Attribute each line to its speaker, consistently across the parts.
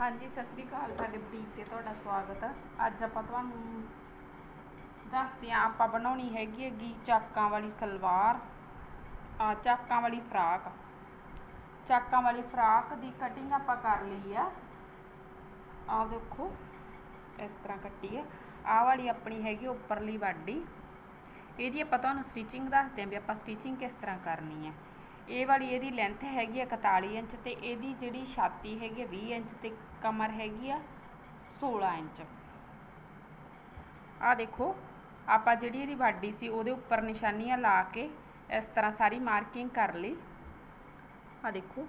Speaker 1: ਹਾਂਜੀ, ਸਤਿ ਸ੍ਰੀ ਅਕਾਲ ਸਾਡੇ ਬੁਟੀਕ ਤੇ ਤੁਹਾਡਾ ਸਵਾਗਤ ਹੈ ਅੱਜ ਆਪਾਂ ਤੁਹਾਨੂੰ ਦੱਸਦੇ ਹਾਂ, ਆਪਾਂ ਬਣਾਉਣੀ ਹੈਗੀ ਹੈਗੀ ਚਾਕਾਂ ਵਾਲੀ ਸਲਵਾਰ। ਆ ਚਾਕਾਂ ਵਾਲੀ ਫਰਾਕ। ਚਾਕਾਂ ਵਾਲੀ ਫਰਾਕ ਦੀ ਕਟਿੰਗ ਆਪਾਂ ਕਰ ਲਈ ਆ। ਆ ਦੇਖੋ, ਇਸ ਤਰ੍ਹਾਂ ਕੱਟੀ ਹੈ ਆਹ ਵਾਲੀ ਆਪਣੀ ਹੈਗੀ ਉੱਪਰਲੀ ਵਾਡੀ ਇਹਦੀ ਆਪਾਂ ਤੁਹਾਨੂੰ ਸਟਿਚਿੰਗ ਦੱਸਦੇ ਹਾਂ ਵੀ ਆਪਾਂ ਸਟਿਚਿੰਗ ਕਿਸ ਤਰ੍ਹਾਂ ਕਰਨੀ ਹੈ ਇਹ ਵਾਲੀ ਇਹਦੀ ਲੈਂਥ ਹੈਗੀ ਆ 41 ਇੰਚ ਤੇ ਇਹਦੀ ਜਿਹੜੀ ਛਾਤੀ ਹੈਗੀ ਆ 20 ਇੰਚ ਤੇ ਕਮਰ ਹੈਗੀ ਆ 16 ਇੰਚ। ਆ ਦੇਖੋ, ਆਪਾਂ ਜਿਹੜੀ ਇਹਦੀ ਬਾਡੀ ਸੀ ਉਹਦੇ ਉੱਪਰ ਨਿਸ਼ਾਨੀਆਂ ਲਾ ਕੇ ਇਸ ਤਰ੍ਹਾਂ ਸਾਰੀ ਮਾਰਕਿੰਗ ਕਰ ਲਈ। ਆ ਦੇਖੋ,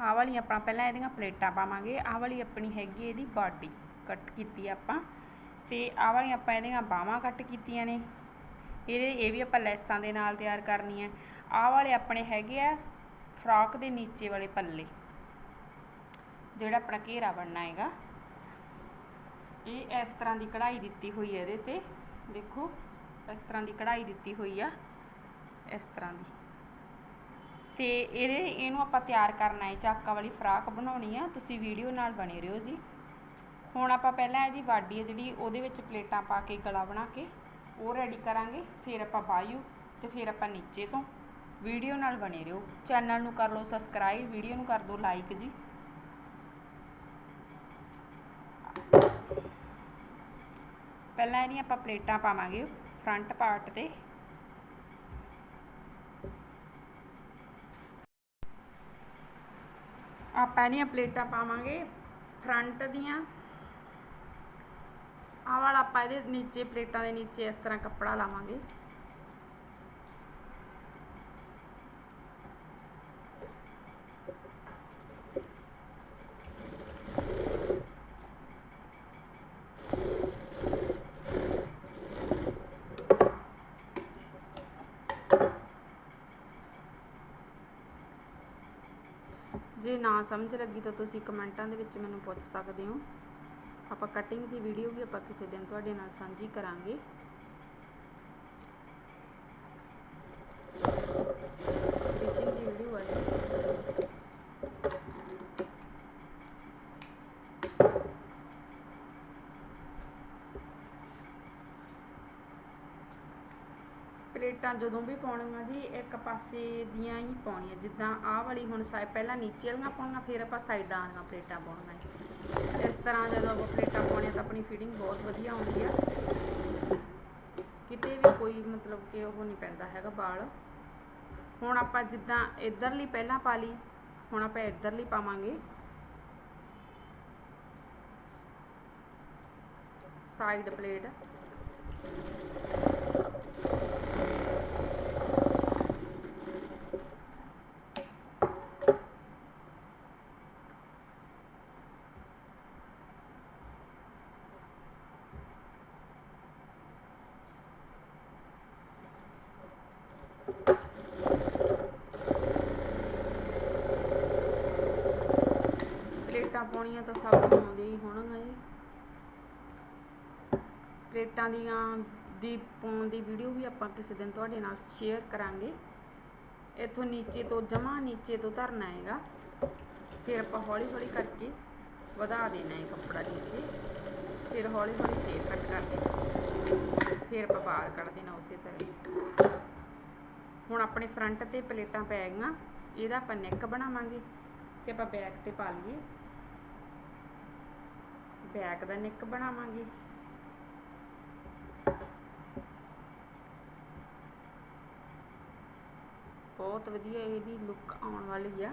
Speaker 1: ਆਹ ਵਾਲੀ ਆਪਾਂ ਪਹਿਲਾਂ ਇਹਦੀਆਂ ਪਲੇਟਾਂ ਪਾਵਾਂਗੇ। ਆਹ ਵਾਲੀ ਆਪਣੀ ਹੈਗੀ ਇਹਦੀ ਬਾਡੀ ਕੱਟ ਕੀਤੀ ਆਪਾਂ ਤੇ ਆਹ ਵਾਲੀ ਆਪਾਂ ਇਹਦੀਆਂ ਬਾਹਾਂ ਕੱਟ ਕੀਤੀਆਂ ਨੇ। ਇਹਦੇ, ਇਹ ਵੀ ਆਪਾਂ ਲੈਸਾਂ ਦੇ ਨਾਲ ਤਿਆਰ ਕਰਨੀ ਹੈ ਆਹ ਵਾਲੇ ਆਪਣੇ ਹੈਗੇ ਆ ਫਰਾਕ ਦੇ ਨੀਚੇ ਵਾਲੇ ਪੱਲੇ। ਜਿਹੜਾ ਆਪਣਾ ਘੇਰਾ ਬਣਨਾ ਹੈਗਾ। ਇਹ ਇਸ ਤਰ੍ਹਾਂ ਦੀ ਕਢਾਈ ਦਿੱਤੀ ਹੋਈ ਹੈ ਇਹਦੇ ਤੇ। ਦੇਖੋ, ਇਸ ਤਰ੍ਹਾਂ ਦੀ ਕਢਾਈ ਦਿੱਤੀ ਹੋਈ ਆ। ਇਸ ਤਰ੍ਹਾਂ ਦੀ। ਤੇ ਇਹਦੇ, ਇਹਨੂੰ ਆਪਾਂ ਤਿਆਰ ਕਰਨਾ ਹੈ। ਚਾਕਾ ਵਾਲੀ ਫਰਾਕ ਬਣਾਉਣੀ ਆ। ਤੁਸੀਂ ਵੀਡੀਓ ਨਾਲ ਬਣੇ ਰਹੋ ਜੀ। ਹੁਣ ਆਪਾਂ ਪਹਿਲਾਂ ਇਹਦੀ ਬਾਡੀ ਹੈ ਜਿਹੜੀ, ਉਹਦੇ ਵਿੱਚ ਪਲੇਟਾਂ ਪਾ ਕੇ, ਗਲਾ ਬਣਾ ਕੇ, ਉਹ ਰੈਡੀ ਕਰਾਂਗੇ। ਫਿਰ ਆਪਾਂ ਬਾਯੂ ਤੇ ਫਿਰ ਆਪਾਂ ਨੀਚੇ ਤੋਂ। ਵੀਡੀਓ ਨਾਲ ਬਣੇ ਰਹੋ। ਚੈਨਲ ਨੂੰ ਕਰ ਲਓ ਸਬਸਕ੍ਰਾਈਬ ਵੀਡੀਓ ਨੂੰ ਕਰ ਦਿਓ ਲਾਈਕ ਜੀ। ਪਹਿਲਾਂ ਇਹਦੀਆਂ ਆਪਾਂ ਪਲੇਟਾਂ ਪਾਵਾਂਗੇ ਫਰੰਟ ਪਾਰਟ ਤੇ। ਆਪਾਂ ਇਹਦੀਆਂ ਪਲੇਟਾਂ ਪਾਵਾਂਗੇ ਫਰੰਟ ਦੀਆਂ। ਆਹ ਵਾਲਾ ਆਪਾਂ ਇਹਦੇ ਨੀਚੇ, ਪਲੇਟਾਂ ਦੇ ਨੀਚੇ ਇਸ ਤਰ੍ਹਾਂ ਕੱਪੜਾ ਲਾਵਾਂਗੇ। ਜੇ ਨਾ ਸਮਝ ਲੱਗੀ ਤਾਂ ਤੁਸੀਂ ਕਮੈਂਟਾਂ ਦੇ ਵਿੱਚ ਮੈਨੂੰ ਪੁੱਛ ਸਕਦੇ ਹੋ। ਆਪਾਂ ਕਟਿੰਗ ਦੀ ਵੀਡੀਓ ਵੀ ਆਪਾਂ ਕਿਸੇ ਦਿਨ ਤੁਹਾਡੇ ਨਾਲ ਸਾਂਝੀ ਕਰਾਂਗੇ ਸਟਿਚਿੰਗ ਦੀ ਵੀਡੀਓ ਹੈ ਪਲੇਟਾਂ ਜਦੋਂ ਵੀ ਪਾਉਣੀਆਂ ਜੀ, ਇੱਕ ਪਾਸੇ ਦੀਆਂ ਹੀ ਪਾਉਣੀਆਂ। ਜਿੱਦਾਂ ਆਹ ਵਾਲੀ ਹੁਣ ਸਾਈ ਪਹਿਲਾਂ ਨੀਚੇ ਵਾਲੀਆਂ ਪਾਉਣੀਆਂ, ਫਿਰ ਆਪਾਂ ਸਾਈਡਾਂ ਵਾਲੀਆਂ ਪਲੇਟਾਂ ਪਾਉਣੀਆਂ ਇਸ ਤਰ੍ਹਾਂ ਜਦੋਂ ਆਪਾਂ ਪਲੇਟਾਂ ਪਾਉਣੀਆਂ ਤਾਂ ਆਪਣੀ ਫਿਟਿੰਗ ਬਹੁਤ ਵਧੀਆ ਆਉਂਦੀ ਆ। ਕਿਤੇ ਵੀ ਕੋਈ ਮਤਲਬ ਕਿ ਉਹ ਨਹੀਂ ਪੈਂਦਾ ਹੈਗਾ ਬਾਲ ਹੁਣ ਆਪਾਂ ਜਿੱਦਾਂ ਇਧਰਲੀ ਪਹਿਲਾਂ ਪਾ ਲਈ, ਹੁਣ ਆਪਾਂ ਇਧਰਲੀ ਪਾਵਾਂਗੇ। ਸਾਈਡ ਪਲੇਟ ਪਲੇਟਾਂ ਪਾਉਣੀਆਂ ਤਾਂ ਸਭ ਨੂੰ ਆਉਂਦੀਆਂ ਹੀ ਹੋਣਗੇ ਜੀ। ਪਲੇਟਾਂ ਦੀਆਂ ਦੀ ਪਾਉਣ ਦੀ ਵੀਡੀਓ ਵੀ ਆਪਾਂ ਕਿਸੇ ਦਿਨ ਤੁਹਾਡੇ ਨਾਲ ਸ਼ੇਅਰ ਕਰਾਂਗੇ। ਇੱਥੋਂ ਨੀਚੇ ਤੋਂ ਜਮਾ ਨੀਚੇ ਤੋਂ ਧਰਨਾ ਹੈਗਾ। ਫਿਰ ਆਪਾਂ ਹੌਲੀ ਹੌਲੀ ਕਰਕੇ ਵਧਾ ਦੇਣਾ ਹੈ ਕੱਪੜਾ ਨੀਚੇ। ਫਿਰ ਹੌਲੀ ਹੌਲੀ ਫੇਰ ਕੱਟ ਕਰ ਦੇਣਾ। ਫਿਰ ਆਪਾਂ ਬਾਹਰ ਕੱਢ ਦੇਣਾ ਉਸੇ ਤਰ੍ਹਾਂ ਹੁਣ ਆਪਣੇ ਫਰੰਟ ਤੇ ਪਲੇਟਾਂ ਪੈ ਗਈਆਂ। ਇਹਦਾ ਆਪਾਂ ਨੈਕ ਬਣਾਵਾਂਗੇ ਤੇ ਆਪਾਂ ਬੈਕ ਤੇ ਪਾ ਲਈਏ। ਬੈਕ ਦਾ ਨਿੱਕ ਬਣਾਵਾਂਗੇ। ਬਹੁਤ ਵਧੀਆ ਇਹਦੀ ਲੁੱਕ ਆਉਣ ਵਾਲੀ ਆ।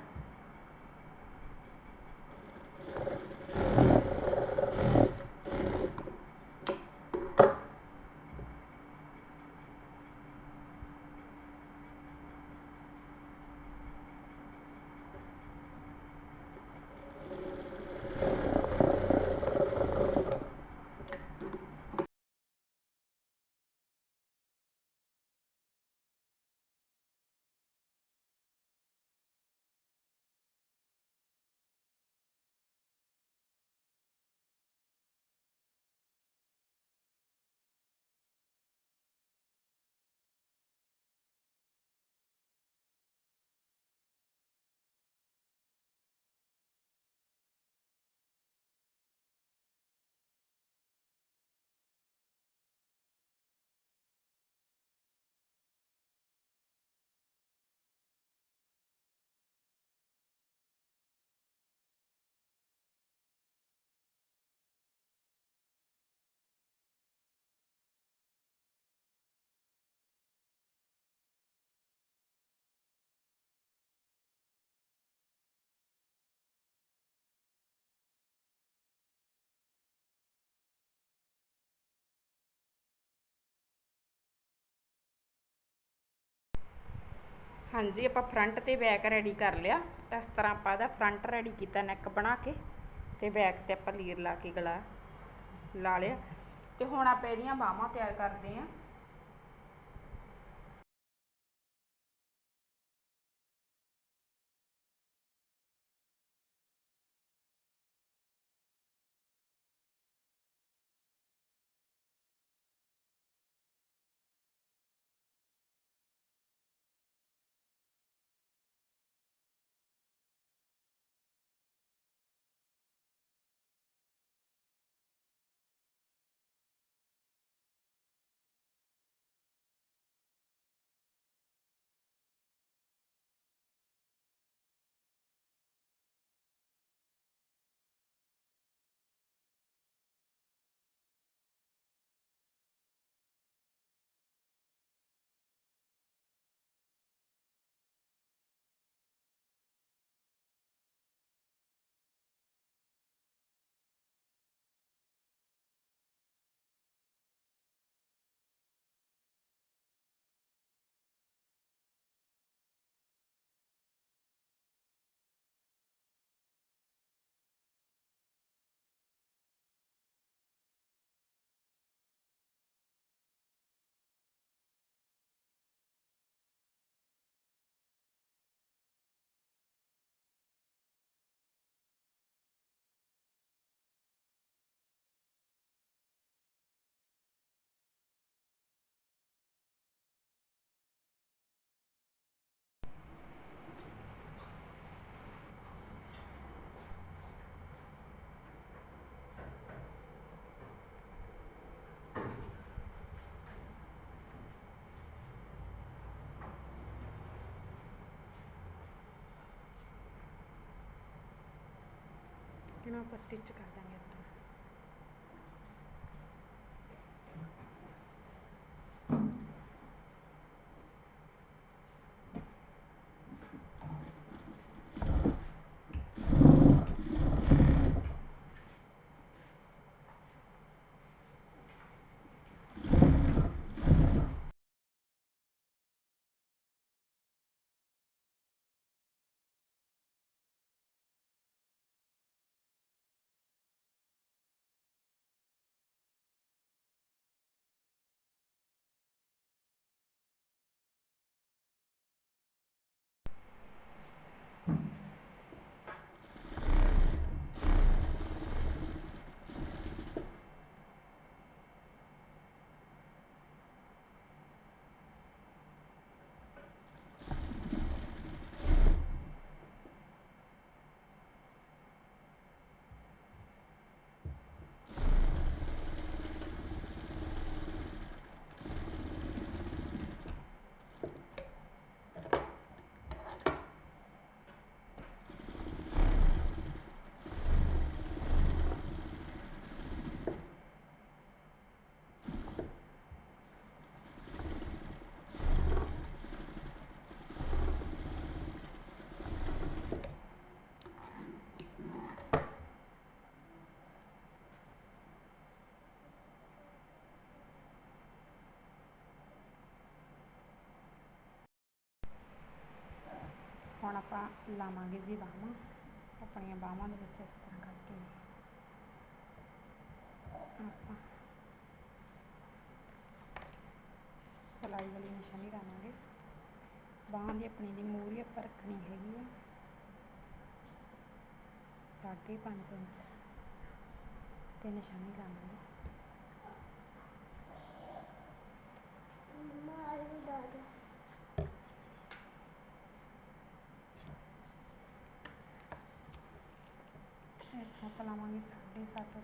Speaker 1: ਹਾਂਜੀ, ਆਪਾਂ ਫਰੰਟ ਤੇ ਬੈਕ ਰੈਡੀ ਕਰ ਲਿਆ। ਇਸ ਤਰ੍ਹਾਂ ਆਪਾਂ ਇਹਦਾ ਫਰੰਟ ਰੈਡੀ ਕੀਤਾ ਨੈਕ ਬਣਾ ਕੇ, ਤੇ ਬੈਕ ਤੇ ਆਪਾਂ ਲੀਰ ਲਾ ਕੇ ਗਲਾ ਲਾ ਲਿਆ। ਤੇ ਹੁਣ ਆਪਾਂ ਇਹਦੀਆਂ ਬਾਹਾਂ ਤਿਆਰ ਕਰਦੇ ਆਂ ਇਹਨੂੰ ਆਪਾਂ ਸਟਿਚ ਕਰ ਦਾਂਗੇ ਹੁਣ ਆਪਾਂ ਲਾਵਾਂਗੇ ਜੀ ਬਾਹਾਂ ਆਪਣੀਆਂ ਬਾਹਾਂ ਦੇ ਵਿੱਚ ਇਸ ਤਰ੍ਹਾਂ ਕਰਕੇ। ਆਪਾਂ ਸਲਾਈ ਵਾਲੀ ਨਿਸ਼ਾਨੀ ਲਾਵਾਂਗੇ। ਬਾਹਾਂ ਦੀ ਆਪਣੀ ਦੀ ਮੂਰੀ ਆਪਾਂ ਰੱਖਣੀ ਹੈਗੀ ਆ। ਸਾਢੇ ਪੰਜ ਇੰਚ। ਤੇ ਨਿਸ਼ਾਨੀ ਲਾਵਾਂਗੇ। ਇੱਥੋਂ ਆਪਾਂ ਲਾਵਾਂਗੇ ਸਾਢੇ ਸੱਤ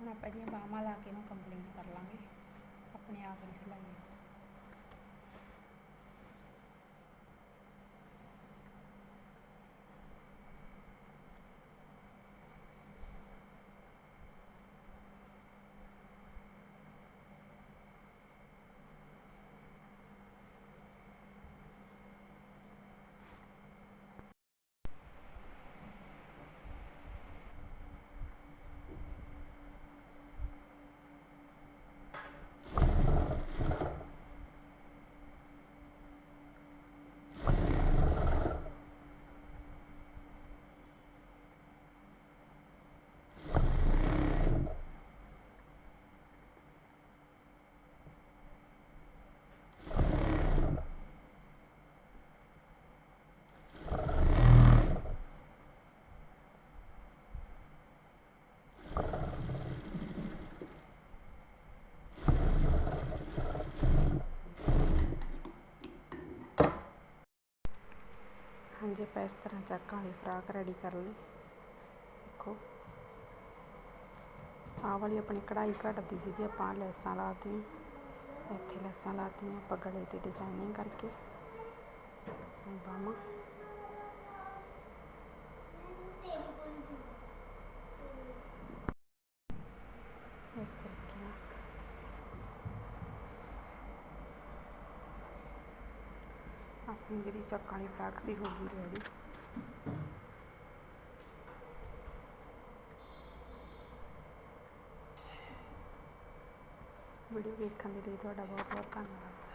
Speaker 1: ਹੁਣ ਆਪਾਂ ਇਹਦੀਆਂ ਬਾਹਾਂ ਲਾ ਕੇ ਇਹਨੂੰ ਕੰਪਲੀਟ ਕਰ ਲਾਂਗੇ। ਆਪਣੇ ਆਪ ਦੀ ਸਿਲਾਈ। ਵਿੱਚ। ਆਪਾਂ ਇਸ ਤਰ੍ਹਾਂ ਚੱਕ ਵਾਲੀ ਫਰਾਕ ਰੈਡੀ ਕਰ ਲਈ ਦੇਖੋ। ਆਹ ਵਾਲੀ ਆਪਣੀ ਕਢਾਈ ਘਟਦੀ ਸੀਗੀ, ਆਪਾਂ ਲੈਸਾਂ ਲਾਤੀਆਂ। ਇੱਥੇ ਲੈਸਾਂ ਲਾਤੀਆਂ, ਆਪਾਂ ਗਲੇ ਤੇ ਡਿਜ਼ਾਈਨਿੰਗ ਕਰਕੇ। ਹੁਣ ਬਾਹਾਂ ਇਸ ਤਰੀਕੇ ਨਾਲ ਆਪਣੀ ਜਿਹੜੀ ਚੱਕ ਵਾਲੀ ਫਰਾਕ ਸੀ ਹੋ ਗਈ ਰੈਡੀ ਵੀਡੀਓ ਵੇਖਣ ਦੇ ਲਈ ਤੁਹਾਡਾ ਬਹੁਤ ਬਹੁਤ ਧੰਨਵਾਦ।